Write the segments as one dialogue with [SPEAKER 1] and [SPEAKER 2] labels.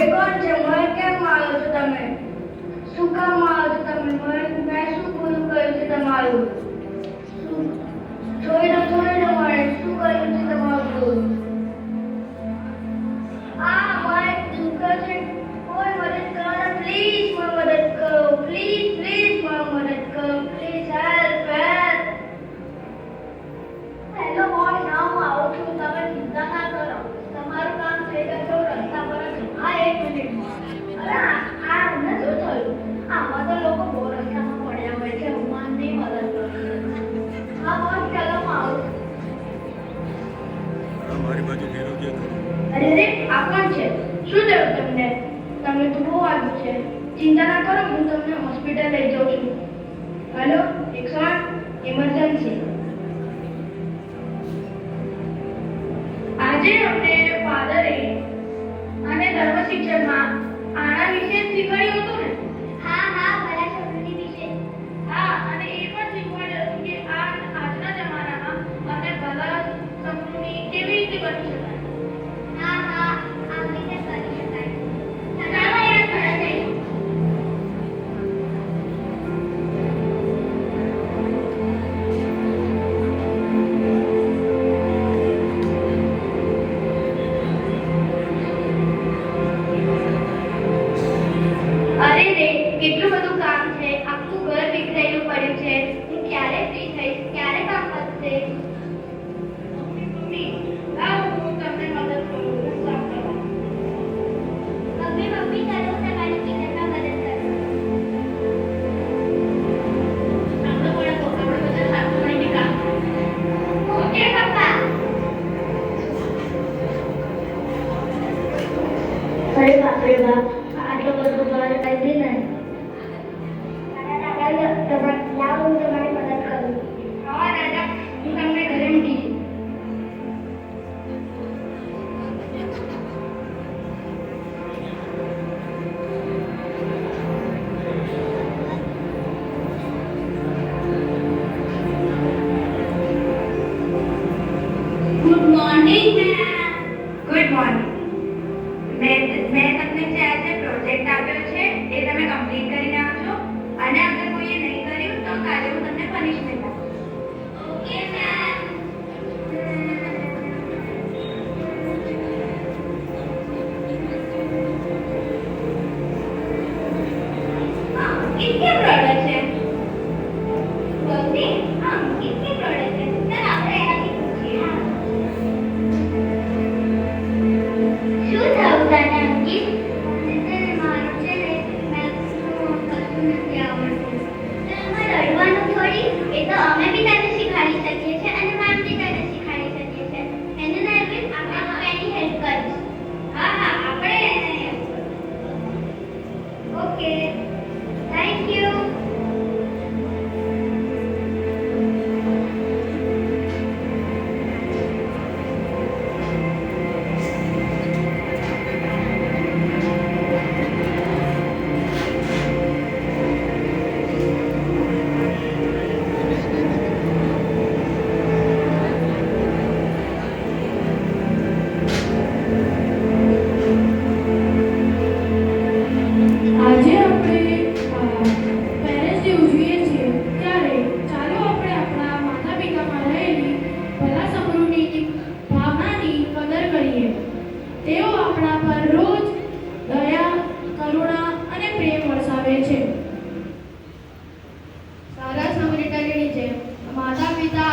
[SPEAKER 1] હવે કોણ છે મને કેમ મારો છો તમે? શું કામ મારો છો તમે? મને મેં શું પૂરું કર્યું છે તમારું? મારી બાજુ ભેરો છે અરે રે આ કોણ છે? શું થયું તમને? તમે તો બહુ આગળ છે. ચિંતા ના કરો, હું તમને હોસ્પિટલ લઈ જાઉં છું. હેલો એકસો આઠ ઇમરજન્સી આજે અમને ફાધરે અને ધર્મ શિક્ષણમાં આના વિશે શીખવ્યું હતું ને? area that મેં મેં તમને જે પ્રોજેક્ટ આપ્યો છે, એ તમે કમ્પ્લીટ કરી નાખજો અને અગર કોઈએ નહીં કર્યું, તો કાલે હું તમને પનિશમેન્ટ આપું.
[SPEAKER 2] ઓકે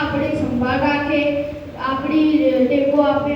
[SPEAKER 2] આપણે
[SPEAKER 3] સંભાળ રાખે આપણી ટેકો આપે